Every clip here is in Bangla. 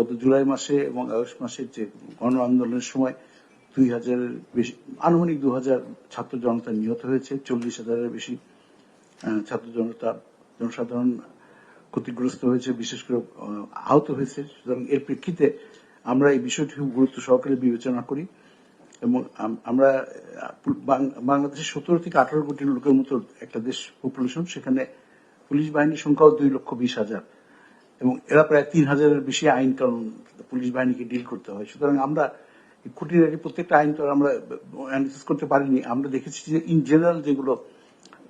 গত জুলাই মাসে এবং আগস্ট মাসে যে গণ আন্দোলনের সময় দুই হাজারের বেশি, আনুমানিক দু হাজার ছাত্র জনতা নিহত হয়েছে, চল্লিশ হাজারের বেশি ছাত্র জনতা, জনসাধারণ ক্ষতিগ্রস্ত হয়েছে, বিশেষ করে আহত হয়েছে। সুতরাং এর প্রেক্ষিতে আমরা এই বিষয়টি খুব গুরুত্ব সহকারে বিবেচনা করি এবং আমরা বাংলাদেশের সতেরো থেকে আঠারো কোটি লোকের মতো একটা দেশ পপুলেশন সেখানে পুলিশ বাহিনীর সংখ্যাও দুই লক্ষ বিশ হাজার। এবং এরা প্রায় তিন হাজারের বেশি আইন কানুন পুলিশ বাহিনীকে ডিল করতে হয়। সুতরাং আমরা খুঁটিনাটি প্রত্যেকটা আইন তো আমরা অ্যানালিসিস করতে পারিনি। আমরা দেখেছি যে ইন জেনারেল যেগুলো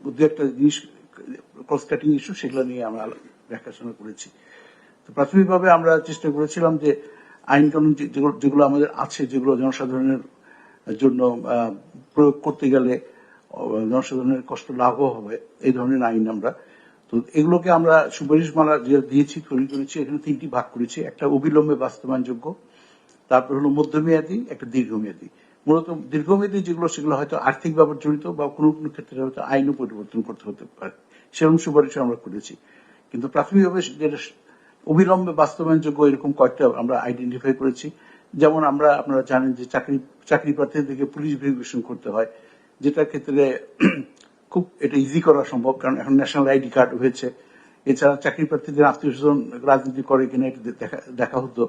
দু একটা জিনিস ক্রস কাটিং ইস্যু সেগুলো নিয়ে আমরা দেখাশোনা করেছি। তো প্রাথমিকভাবে আমরা চেষ্টা করেছিলাম যে আইন কানুন যেগুলো আমাদের আছে, যেগুলো জনসাধারণের জন্য প্রয়োগ করতে গেলে জনসাধারণের কষ্ট লাভও হবে। এই ধরনের আইন আমরা তো এগুলোকে আমরা সুপারিশমালা দিয়েছি, তৈরি করেছি, এখানে তিনটি ভাগ করেছি। একটা অবিলম্বে বাস্তবায়নযোগ্য, তারপর হলো মধ্যমেয়াদী, একটা দীর্ঘমেয়াদী। মূলত দীর্ঘমেয়াদী যেগুলো, সেগুলো হয়তো আর্থিক ব্যাপার জড়িত বা কোনো কোনো ক্ষেত্রে হয়তো আইনও পরিবর্তন করতে হতে পারে। সেরকম সুপারিশ আমরা করেছি। কিন্তু প্রাথমিকভাবে যেটা অবিলম্বে বাস্তবায়নযোগ্য এরকম কয়েকটা আমরা আইডেন্টিফাই করেছি। যেমন আমরা, আপনারা জানেন যে চাকরি চাকরি প্রার্থীদেরকে পুলিশ ভেরিফিকেশন করতে হয়, যেটার ক্ষেত্রে খুব এটা ইজি করা সম্ভব, কারণ এখন ন্যাশনাল আইডি কার্ড হয়েছে। এছাড়া চাকরি প্রার্থীদের আত্মীয় স্বজন রাজনীতি করে কিনা এটা দেখা হতো।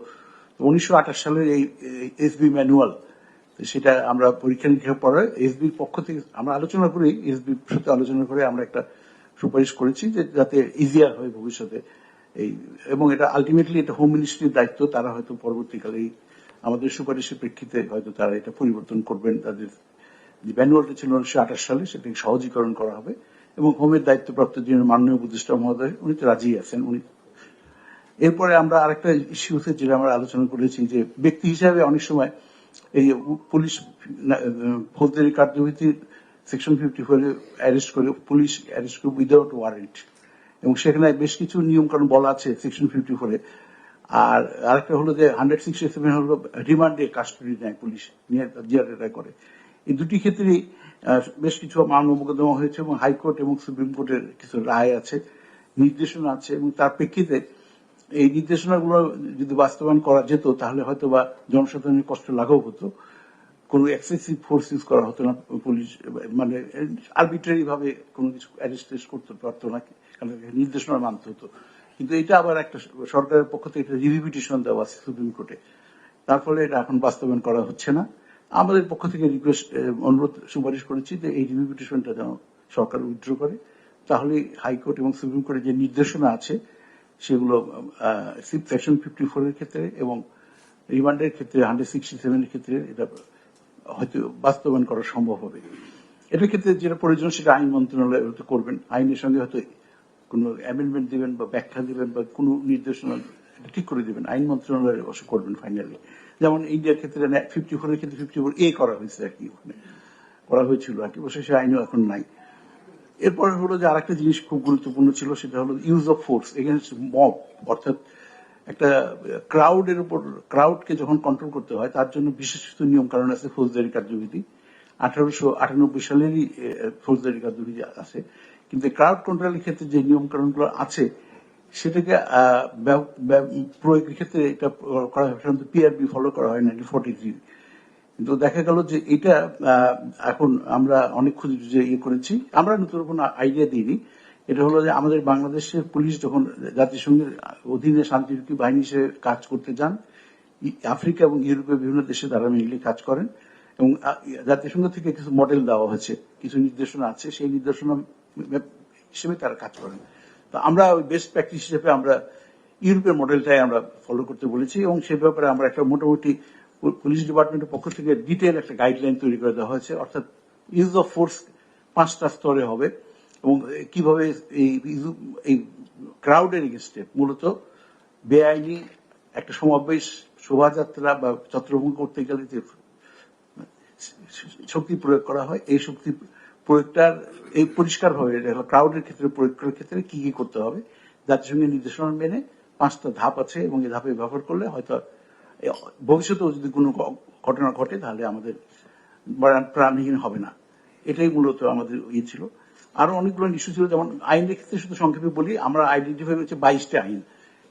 উনিশশো আঠাশ সালের এই এসবি ম্যানুয়াল সেটা আমরা পরীক্ষা নিরীক্ষার পরে এসবির পক্ষ থেকে আমরা আলোচনা করি এসবির সাথে আলোচনা করে আমরা একটা সুপারিশ করেছি যে যাতে ইজিয়ার হয় ভবিষ্যতে এই, এবং এটা আলটিমেটলি এটা হোম মিনিস্ট্রির দায়িত্ব, তারা হয়তো পরবর্তীকালে আমাদের সুপারিশের প্রেক্ষিতে হয়তো তারা এটা পরিবর্তন করবেন, তাদের যে ম্যানুয়ালটা ছিল উনিশশো আঠাশ সালে সেটাকে সহজীকরণ করা হবে এবং হোমের দায়িত্বপ্রাপ্ত যিনি মাননীয় উপদেষ্টা মহোদয়, উনি তো রাজি আছেন, উনি। এরপরে আমরা আরেকটা ইস্যু হচ্ছে যেটা আমরা আলোচনা করেছি, যে ব্যক্তি হিসাবে অনেক সময় এই পুলিশ ফৌজদারি কার্যবিধির সেকশন ফিফটি ফোরে অ্যারেস্ট করে, পুলিশ অ্যারেস্ট করে উইদাউট ওয়ারেন্ট এবং সেখানে বেশ কিছু নিয়ম কানুন বলা আছে সেকশন ফিফটি ফোরে আর আরেকটা হলো যে হান্ড্রেড সিক্সটি সেভেন হলো রিমান্ডে কাস্টডি নেয় পুলিশ, নিয়ে করে। এই দুটি ক্ষেত্রেই বেশ কিছু মামলা মোকদ্দমা হয়েছে এবং হাইকোর্ট এবং সুপ্রিম কোর্টের কিছু রায় আছে, নির্দেশনা আছে এবং তার প্রেক্ষিতে এই নির্দেশনাগুলো যদি বাস্তবায়ন করা যেত, তাহলে হয়তো বা জনসাধারণের কষ্ট লাঘব হতো। কোনো এক্সেসিভ ফোর্স ইউজ করা হতো না পুলিশ মানে আরবিট্রারি ভাবে কোনো কিছু অ্যারেস্ট করতে পারতো না নির্দেশনা মানতে হতো। কিন্তু এটা আবার একটা সরকারের পক্ষ থেকে একটা রিভিপিটিশন দেওয়া আছে সুপ্রিম কোর্টে। তার ফলে এটা এখন বাস্তবায়ন করা হচ্ছে না। আমাদের পক্ষ থেকে রিকোয়েস্ট অনুরোধ, সুপারিশ করেছি যে এই রিভিউ পিটিশনটা যেন সরকার উইথড্র করে। তাহলে হাইকোর্ট এবং সুপ্রিম কোর্টের যে নির্দেশনা আছে, সেগুলো সেকশন ফিফটি ফোর এর ক্ষেত্রে এবং রিমান্ডের ক্ষেত্রে হান্ড্রেড সিক্সটি সেভেন এর ক্ষেত্রে এটা হয়তো বাস্তবায়ন করা সম্ভব হবে। এটার ক্ষেত্রে যেটা প্রয়োজন, সেটা আইন মন্ত্রণালয় হয়তো করবেন। আইনের সঙ্গে হয়তো কোনো অ্যামেন্ডমেন্ট দিবেন বা ব্যাখ্যা দিবেন বা কোনো নির্দেশনা এটা ঠিক করে দিবেন, আইন মন্ত্রণালয় অবশ্য করবেন ফাইনালি যেমন ইন্ডিয়ার ক্ষেত্রে ফিফটি ফোর এর ক্ষেত্রে ফিফটি ফোর এ করা হয়েছে আর কি ওখানে। করা হয়েছিল আর কি, অবশ্য সে আইনও এখন নাই। এরপরে হলো যে আরেকটা জিনিস খুব গুরুত্বপূর্ণ ছিল, সেটা হলো use of force against mob অর্থাৎ একটা ক্রাউডের উপর ক্রাউডকে যখন কন্ট্রোল করতে হয়, তার জন্য বিশেষ কিছু নিয়ম কারণ আছে ফৌজদারি কার্যবিধি। আঠারোশো আটানব্বই সালেরই ফৌজদারি কার্যবিধি আছে। কিন্তু ক্রাউড কন্ট্রোলের ক্ষেত্রে যে নিয়ম কারণগুলো আছে সেটাকে প্রয়োগের ক্ষেত্রে এটা করা হয়। সাধারণত পিআরবি ফলো করা হয় নাইনটিন ফর্টি থ্রি কিন্তু দেখা গেল যে এটা এখন আমরা অনেক খুঁজে খুঁজে ইয়ে করেছি। আমরা নতুন কোনো আইডিয়া দিইনি। এটা হলো যে আমাদের বাংলাদেশের পুলিশ যখন জাতিসংঘের অধীনে শান্তিরক্ষী বাহিনী হিসেবে কাজ করতে যান আফ্রিকা এবং ইউরোপের বিভিন্ন দেশে তারা মিলে কাজ করেন এবং জাতিসংঘ থেকে কিছু মডেল দেওয়া হয়েছে। কিছু নির্দেশনা আছে। সেই নির্দেশনা হিসেবে তারা কাজ করেন। তো আমরা বেস্ট প্র্যাকটিস হিসেবে আমরা ইউরোপের মডেলটাই আমরা ফলো করতে বলেছি এবং সে ব্যাপারে আমরা একটা মোটামুটি পুলিশ ডিপার্টমেন্টের পক্ষ থেকে ডিটেল একটা গাইডলাইন তৈরি করে দেওয়া হয়েছে। অর্থাৎ ইউজ অফ ফোর্স পাঁচটা স্তরে হবে এবং কীভাবে এই এই ক্রাউডের এগেনস্টে মূলত বেআইনি একটা সমাবেশ, শোভাযাত্রা বা ছত্রভঙ্গ করতে গেলে যে শক্তি প্রয়োগ করা হয়, এই শক্তি প্রয়োগটার এই পরিষ্কার ভাবে ক্রাউডের ক্ষেত্রে প্রয়োগ করার ক্ষেত্রে কি কি করতে হবে? জাতিসংঘের নির্দেশনা মেনে পাঁচটা ধাপ আছে এবং এই ধাপে ব্যবহার করলে হয়তো ভবিষ্যতেও যদি কোনো ঘটনা ঘটে, তাহলে আমাদের প্রাণ- প্রাণহীন হবে না। এটাই মূলত আমাদের ইয়ে ছিল। আরও অনেকগুলো ইস্যু ছিল, যেমন আইনের ক্ষেত্রে শুধু সংক্ষেপে বলি, আমরা আইডেন্টিফাই করেছি বাইশটা আইন।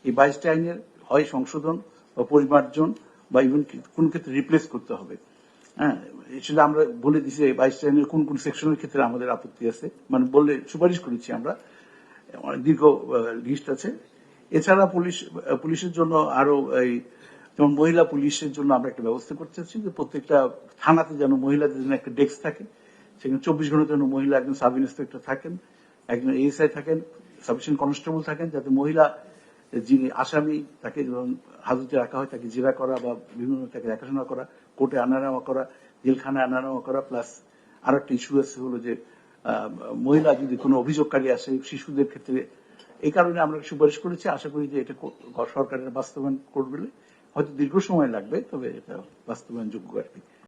এই বাইশটা আইনের হয় সংশোধন বা পরিমার্জন বা ইভেন কোন ক্ষেত্রে রিপ্লেস করতে হবে। হ্যাঁ সেটা আমরা বলে দিছি বাইশ লাইনের কোন কোন সেকশনের ক্ষেত্রে আমাদের আপত্তি আছে। মানে বললে সুপারিশ করেছি আমরা। অনেক দীর্ঘ লিস্ট আছে। এছাড়া পুলিশ পুলিশের জন্য আরও এই, যেমন মহিলা পুলিশের জন্য আমরা একটা ব্যবস্থা করতে চাচ্ছি যে প্রত্যেকটা থানাতে যেন মহিলাদের জন্য একটা ডেস্ক থাকে। সেখানে চব্বিশ ঘণ্টার জন্য মহিলা একজন সাব ইন্সপেক্টর থাকেন, একজন এএসআই থাকেন সাবস্টেন্ট কনস্টেবল থাকেন, যাতে মহিলা, যিনি আসামি, তাকে হাজতে রাখা হয়, তাকে জেরা করা বা বিভিন্ন তাকে দেখাশোনা করা, কোর্টে আনা নেওয়া করা জেলখানায় আনা নেওয়া করা প্লাস আর একটা ইস্যু আছে হলো যে মহিলা যদি কোনো অভিযোগকারী আসে, শিশুদের ক্ষেত্রে, এই কারণে আমরা সুপারিশ করেছি। আশা করি যে এটা সরকারের বাস্তবায়ন করবে। হয়তো দীর্ঘ সময় লাগবে, তবে এটা বাস্তবায়নযোগ্য আর কি।